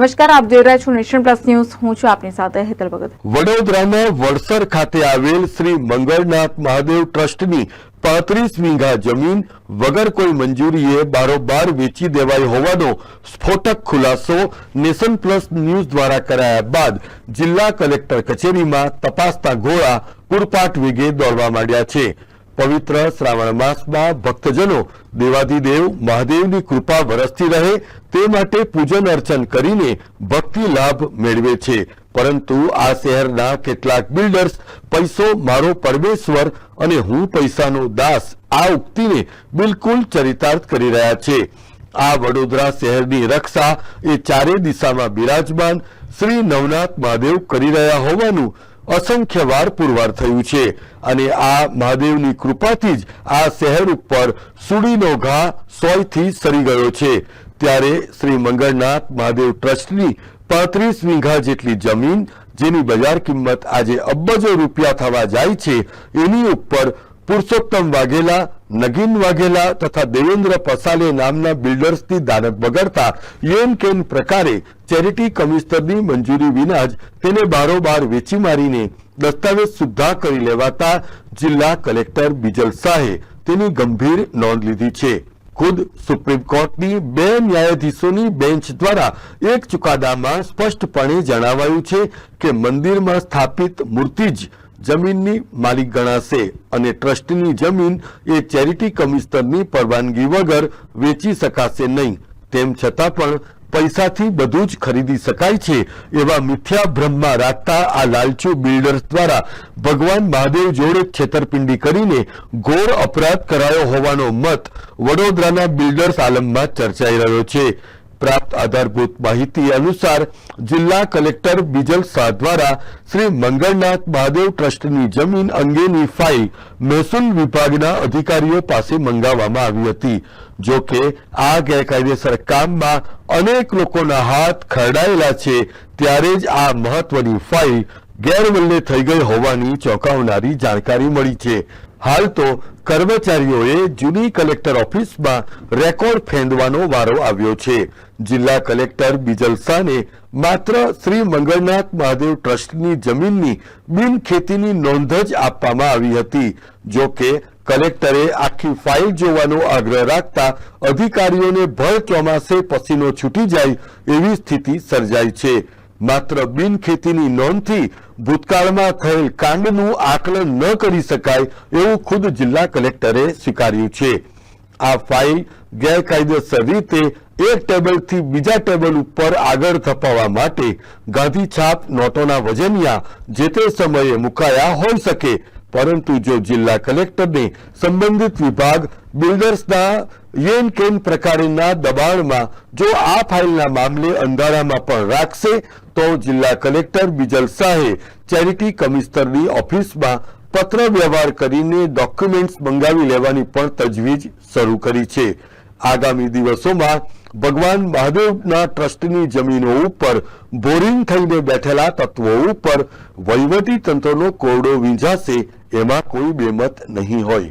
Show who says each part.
Speaker 1: નમસ્કાર, આપ જોઈ રહ્યા છો નેશન પ્લસ ન્યૂઝ. હું છું આપની સાથે હેતલ ભગત.
Speaker 2: વડોદરાના વડસર ખાતે આવેલ શ્રી મંગળનાથ મહાદેવ ટ્રસ્ટની પાંત્રીસ વીઘા જમીન વગર કોઈ મંજૂરીએ બારોબાર વેચી દેવાઈ હોવાનો સ્ફોટક ખુલાસો નેશન પ્લસ ન્યૂઝ દ્વારા કરાયા બાદ જિલ્લા કલેક્ટર કચેરીમાં તપાસના ઘોડા પૂરપાટ વેગે દોડવા માંડ્યા છે. પવિત્ર શ્રાવણ માસમાં ભક્તજનો દેવાધિદેવ મહાદેવની કૃપા વરસતી રહે તે માટે પૂજન અર્ચન કરીને ભક્તિ લાભ મેળવે છે. પરંતુ આ શહેરના કેટલાક બિલ્ડર્સ પૈસો મારો પરમેશ્વર અને હું પૈસાનો દાસ આ ઉક્તિને બિલકુલ ચરિતાર્થ કરી રહ્યા છે. આ વડોદરા શહેરની રક્ષા એ ચારે દિશામાં બિરાજમાન શ્રી નવનાથ મહાદેવ કરી રહ્યા હોવાનું અસંખ્ય વાર પુરવાર થયું છે. અને આ મહાદેવની કૃપાથી જ આ શહેર ઉપર સુડીનો ઘા સોયથી સરી ગયો છે. ત્યારે શ્રી મંગળનાથ મહાદેવ ટ્રસ્ટની પાંત્રીસ વીઘા જેટલી જમીન, જેની બજાર કિંમત આજે અબજો રૂપિયા થવા જાય છે, એની ઉપર પુરુષોત્તમ વાઘેલા, નગીન વાઘેલા તથા દેવેન્દ્ર પસાલે નામના બિલ્ડર્સની દાનત બગડતા યેન કેન પ્રકારે ચેરિટી કમિશનરની મંજૂરી વિના જ તેને બારોબાર વેચી મારીને દસ્તાવેજ સુદ્ધા કરી લેવાતા જિલ્લા કલેક્ટર બિજલ શાહે તેની ગંભીર નોંધ લીધી છે. ખુદ સુપ્રીમ કોર્ટની બે ન્યાયાધીશોની બેન્ચ દ્વારા એક ચુકાદામાં સ્પષ્ટપણે જણાવાયું છે કે મંદિરમાં સ્થાપિત મૂર્તિ જ જમીનની માલિક ગણાશે અને ટ્રસ્ટની જમીન એ ચેરિટી કમિશનરની પરવાનગી વગર વેચી શકાશે નહીં. તેમ છતાં પણ પૈસાથી બધું જ ખરીદી શકાય છે એવા મિથ્યા ભ્રમમાં રાખતા આ લાલચુ બિલ્ડર્સ દ્વારા ભગવાન મહાદેવ જોડે છેતરપિંડી કરીને ઘોર અપરાધ કરાયો હોવાનો મત વડોદરાના બિલ્ડર્સ આલમમાં ચર્ચાઈ રહ્યો છે. પ્રાપ્ત આધારભૂત માહિતી અનુસાર જિલ્લા કલેક્ટર બિજલ શાહ દ્વારા શ્રી મંગળનાથ મહાદેવ ટ્રસ્ટની જમીન અંગેની ફાઇલ મહેસૂલ વિભાગના અધિકારીઓ પાસે મંગાવવામાં આવી હતી. જો કે આ ગેરકાયદેસર કામમાં અનેક લોકોના હાથ ખરડાયેલા છે, ત્યારે જ આ મહત્વની ફાઇલ ગેરવલ્લે થઈ ગઈ હોવાની ચોંકાવનારી જાણકારી મળી છે. હાલ તો કર્મચારીઓએ જૂની કલેક્ટર ઓફિસમાં રેકોર્ડ ફેંદવાનો વારો આવ્યો છે. જિલ્લા કલેક્ટર બિજલ શાહને માત્ર શ્રી મંગળનાથ મહાદેવ ટ્રસ્ટની જમીનની બિન ખેતીની નોંધ જ આપવામાં આવી હતી. જો કે કલેક્ટરે આખી ફાઇલ જોવાનો આગ્રહ રાખતા અધિકારીઓને ભર ચોમાસે પસીનો છૂટી જાય એવી સ્થિતિ સર્જાઈ છે. માત્ર બિન ખેતીની નોંધથી ભૂતકાળમાં થયેલ કાંડનું આકલન ન કરી શકાય એવું ખુદ જિલ્લા કલેક્ટરે સ્વીકાર્યું છે. આ ફાઇલ ગેરકાયદેસર રીતે એક ટેબલથી બીજા ટેબલ ઉપર આગળ ધપાવવા માટે ગાંધી છાપ નોટોના વજનિયા જે તે સમયે મુકાયા હોઈ શકે. પરંતુ જો જિલ્લા કલેક્ટરને સંબંધિત વિભાગ, બિલ્ડર્સના યેન કેન પ્રકારના દબાણમાં જો આ ફાઇલના મામલે અંધારામાં પણ રાખશે, તો જિલ્લા કલેક્ટર બિજલ શાહે ચેરિટી કમિશનરની ઓફિસમાં પત્ર વ્યવહાર કરીને ડોક્યુમેન્ટ્સ મંગાવી લેવાની પણ તજવીજ શરૂ કરી છે. આગામી દિવસોમાં ભગવાન મહાદેવના ટ્રસ્ટની જમીનો ઉપર બોરિંગ થઈને બેઠેલા તત્વો ઉપર વહીવટી તંત્રનો કોરડો વીંઝાશે એમાં કોઈ બેમત નહીં હોય.